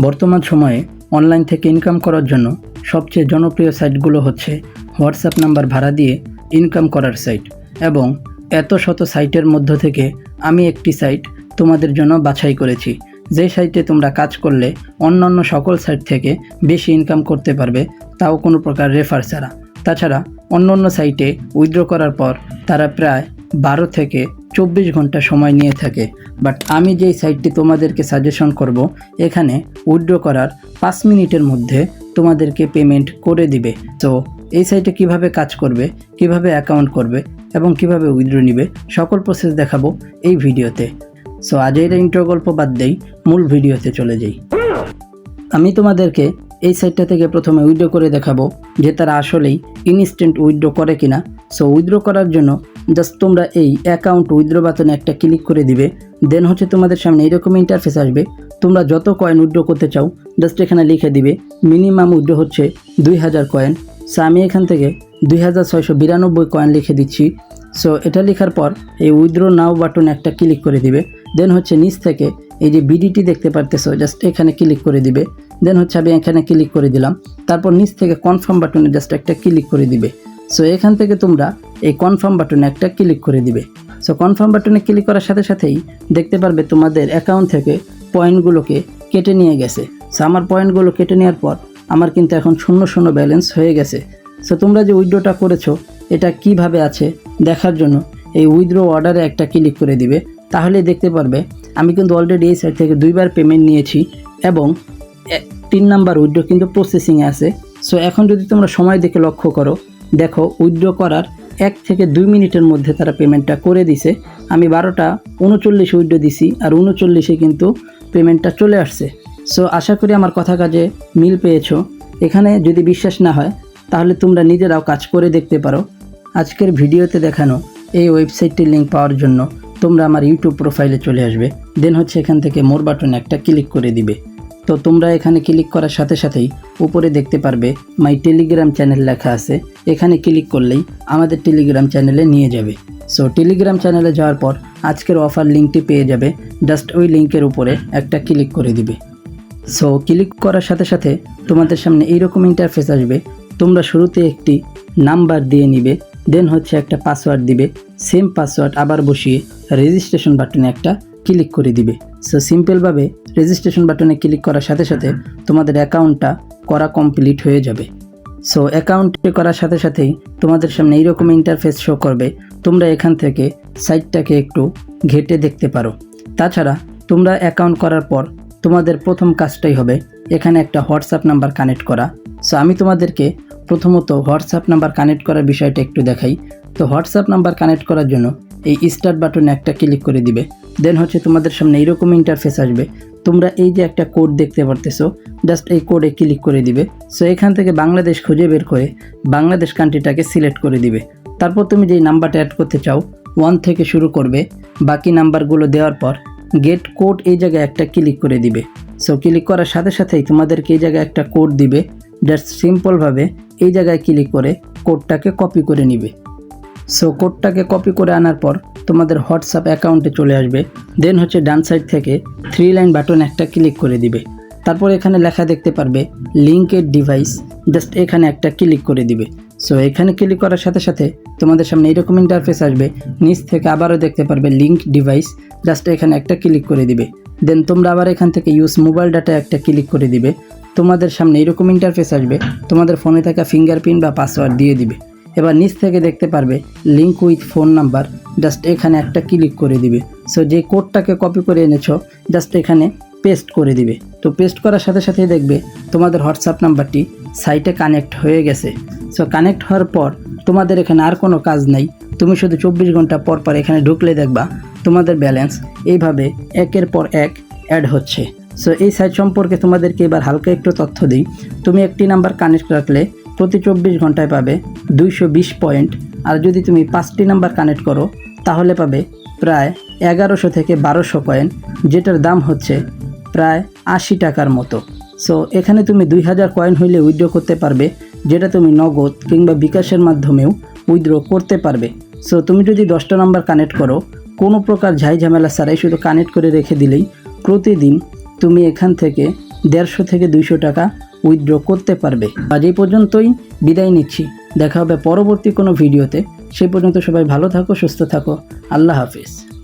বর্তমান সময়ে অনলাইন থেকে ইনকাম করার জন্য সবচেয়ে জনপ্রিয় সাইটগুলো হচ্ছে হোয়াটসঅ্যাপ নাম্বার ভাড়া দিয়ে ইনকাম করার সাইট এবং এত শত সাইটের মধ্য থেকে আমি একটি সাইট তোমাদের জন্য বাছাই করেছি। যে সাইটে তোমরা কাজ করলে অন্যান্য সকল সাইট থেকে বেশি ইনকাম করতে পারবে, তাও কোনো প্রকার রেফার ছাড়া। তাছাড়া অন্য অন্য সাইটে উইথড্র করার পর তারা প্রায় বারো থেকে চব্বিশ ঘণ্টা সময় নিয়ে থাকে। বাট আমি যেই সাইটটি তোমাদেরকে সাজেশন করব, এখানে উইথড্র করার পাঁচ মিনিটের মধ্যে তোমাদেরকে পেমেন্ট করে দিবে। তো এই সাইটে কীভাবে কাজ করবে, কীভাবে অ্যাকাউন্ট করবে এবং কীভাবে উইথড্র নিবে, সকল প্রসেস দেখাবো এই ভিডিওতে। সো আজ এর ইন্ট্রো গল্প বাদ দেই, মূল ভিডিওতে চলে যাই। আমি তোমাদেরকে এই সাইটটা থেকে প্রথমে উইথড্র করে দেখাবো যে তারা আসলেই ইনস্ট্যান্ট উইথড্র করে কিনা। সো উইথড্র করার জন্য জাস্ট তোমরা এই অ্যাকাউন্ট উইথড্র বাটনে একটা ক্লিক করে দিবে দেন হচ্ছে তোমাদের সামনে এরকম ইন্টারফেস আসবে। তোমরা যত কয়েন উইথড্র করতে চাও, জাস্ট এখানে লিখে দিবে মিনিমাম উইথড্র হচ্ছে দুই হাজার কয়েন সো আমি এখান থেকে দুই হাজার ছয়শো বিরানব্বই কয়েন লিখে দিচ্ছি। সো এটা লেখার পর এই উইথড্র নাও বাটনে একটা ক্লিক করে দিবে। দেন হচ্ছে নিচ থেকে এই যে বিডিটি দেখতে পারতেছো, জাস্ট এখানে ক্লিক করে দিবে। দেন হচ্ছে আমি এখানে ক্লিক করে দিলাম। তারপর নিচ থেকে কনফার্ম বাটনে জাস্ট একটা ক্লিক করে দিবে। সো এখান থেকে তোমরা এই কনফার্ম বাটনে একটা ক্লিক করে দিবে। সো কনফার্ম বাটনে ক্লিক করার সাথে সাথেই দেখতে পারবে তোমাদের অ্যাকাউন্ট থেকে পয়েন্টগুলোকে কেটে নিয়ে গেছে। সো আমার পয়েন্টগুলো কেটে নেওয়ার পর আমার কিন্তু এখন শূন্য শূন্য ব্যালেন্স হয়ে গেছে। সো তোমরা যে উইড্রোটা করেছ, এটা কীভাবে আছে দেখার জন্য এই উইথড্র অর্ডারে একটা ক্লিক করে দিবে। তাহলে দেখতে পারবে, আমি কিন্তু অলরেডি এই সাইট থেকে দুইবার পেমেন্ট নিয়েছি এবং তিন নাম্বার উইড্রো কিন্তু প্রসেসিংয়ে আছে। সো এখন যদি তোমরা সময় দেখে লক্ষ্য করো দেখো, উইথড্র করার এক থেকে দুই মিনিটের মধ্যে তারা পেমেন্টটা করে দিছে। আমি বারোটা উনচল্লিশে উইথড্র দিছি আর উনচল্লিশে কিন্তু পেমেন্টটা চলে আসছে। সো আশা করি আমার কথা কাজে মিল পেয়েছ। এখানে যদি বিশ্বাস না হয়, তাহলে তোমরা নিজেরাও কাজ করে দেখতে পারো। আজকের ভিডিওতে দেখানো এই ওয়েবসাইটটির লিঙ্ক পাওয়ার জন্য তোমরা আমার ইউটিউব প্রোফাইলে চলে আসবে। দেন হচ্ছে এখান থেকে মোর বাটনে একটা ক্লিক করে দিবে। তো তোমরা এখানে ক্লিক করার সাথে সাথেই উপরে দেখতে পারবে মাই টেলিগ্রাম চ্যানেল লেখা আছে। এখানে ক্লিক করলেই আমাদের টেলিগ্রাম চ্যানেলে নিয়ে যাবে। সো টেলিগ্রাম চ্যানেলে যাওয়ার পর আজকের অফার লিঙ্কটি পেয়ে যাবে। জাস্ট ওই লিঙ্কের উপরে একটা ক্লিক করে দিবে। সো ক্লিক করার সাথে সাথে তোমাদের সামনে এইরকম ইন্টারফেস আসবে। তোমরা শুরুতে একটি নাম্বার দিয়ে নিবে দেন হচ্ছে একটা পাসওয়ার্ড দিবে। সেম পাসওয়ার্ড আবার বসিয়ে রেজিস্ট্রেশন বাটনে একটা ক্লিক করে দিবে। সো সিম্পলভাবে রেজিস্ট্রেশন বাটনে ক্লিক করার সাথে সাথে তোমাদের অ্যাকাউন্টটা করা কমপ্লিট হয়ে যাবে। সো অ্যাকাউন্টে করার সাথে সাথেই তোমাদের সামনে এইরকম ইন্টারফেস শো করবে। তোমরা এখান থেকে সাইটটাকে একটু ঘেটে দেখতে পারো। তাছাড়া তোমরা অ্যাকাউন্ট করার পর তোমাদের প্রথম কাজটাই হবে এখানে একটা হোয়াটসঅ্যাপ নাম্বার কানেক্ট করা। সো আমি তোমাদেরকে প্রথমত হোয়াটসঅ্যাপ নাম্বার কানেক্ট করার বিষয়টা একটু দেখাই। তো হোয়াটসঅ্যাপ নাম্বার কানেক্ট করার জন্য এই স্টার্ট বাটনে একটা ক্লিক করে দিবে। দেন হচ্ছে তোমাদের সামনে এইরকম ইন্টারফেস আসবে। তোমরা এই যে একটা কোড দেখতে পারতেছো জাস্ট এই কোডে ক্লিক করে দিবে। সো এখান থেকে বাংলাদেশ খুঁজে বের করে বাংলাদেশ কান্ট্রিটাকে সিলেক্ট করে দিবে। তারপর তুমি যেই নাম্বারটা অ্যাড করতে চাও ওয়ান থেকে শুরু করবে। বাকি নাম্বারগুলো দেওয়ার পর গেট কোড এই জায়গায় একটা ক্লিক করে দিবে। সো ক্লিক করার সাথে সাথেই তোমাদেরকে এই জায়গায় একটা কোড দিবে। জাস্ট সিম্পলভাবে এই জায়গায় ক্লিক করে কোডটাকে কপি করে নিবে। সো কোডটাকে কপি করে আনার পর তোমাদের হোয়াটসঅ্যাপ অ্যাকাউন্টে চলে আসবে। দেন হচ্ছে ডান সাইড থেকে থ্রি লাইন বাটন একটা ক্লিক করে দিবে। তারপর এখানে লেখা দেখতে পারবে লিঙ্কের ডিভাইস জাস্ট এখানে একটা ক্লিক করে দিবে। সো এখানে ক্লিক করার সাথে সাথে তোমাদের সামনে এরকম ইন্টারফেস আসবে। নিচ থেকে আবারও দেখতে পারবে লিঙ্ক ডিভাইস জাস্ট এখানে একটা ক্লিক করে দিবে। দেন তোমরা আবার এখান থেকে ইউজ মোবাইল ডাটা একটা ক্লিক করে দিবে। তোমাদের সামনে এরকম ইন্টারফেস আসবে, তোমাদের ফোনে থাকা ফিঙ্গারপ্রিন্ট বা পাসওয়ার্ড দিয়ে দিবে। এবার নিচ থেকে দেখতে পারবে link with phone number just এখানে একটা ক্লিক করে দিবে। সো যে কোডটাকে কপি করে এনেছো জাস্ট এখানে পেস্ট করে দিবে। তো পেস্ট করার সাথে সাথে দেখবে, তোমাদের হোয়াটসঅ্যাপ নাম্বারটি সাইটে কানেক্ট হয়ে গেছে। সো কানেক্ট হওয়ার পর তোমাদের এখানে আর কোনো কাজ নাই। তুমি শুধু চব্বিশ ঘণ্টা পর পর এখানে ঢুকলে দেখবা, তোমাদের ব্যালেন্স এইভাবে একের পর এক অ্যাড হচ্ছে। সো এই সাইট সম্পর্কে তোমাদেরকে এবার হালকা একটু তথ্য দিই। তুমি একটি নাম্বার কানেক্ট রাখলে প্রতি চব্বিশ ঘন্টায় পাবে দুইশো বিশ পয়েন্ট। আর যদি তুমি পাঁচটি নাম্বার কানেক্ট করো, তাহলে পাবে প্রায় এগারোশো থেকে বারোশো কয়েন যেটার দাম হচ্ছে প্রায় আশি টাকার মতো। সো এখানে তুমি দুই হাজার কয়েন হইলে উইথড্র করতে পারবে, যেটা তুমি নগদ কিংবা বিকাশের মাধ্যমেও উইথড্র করতে পারবে। সো তুমি যদি দশটা নাম্বার কানেক্ট করো, কোনো প্রকার ঝাই ঝামেলা ছাড়াই শুধু কানেক্ট করে রেখে দিলেই প্রতিদিন তুমি এখান থেকে দেড়শো থেকে দুইশো টাকা উইথড্র করতে পারবে। আজ এই পর্যন্তই, বিদায় নিচ্ছি। দেখা হবে পরবর্তী কোনো ভিডিওতে। সেই পর্যন্ত সবাই ভালো থাকো, সুস্থ থাকো। আল্লাহ হাফিজ।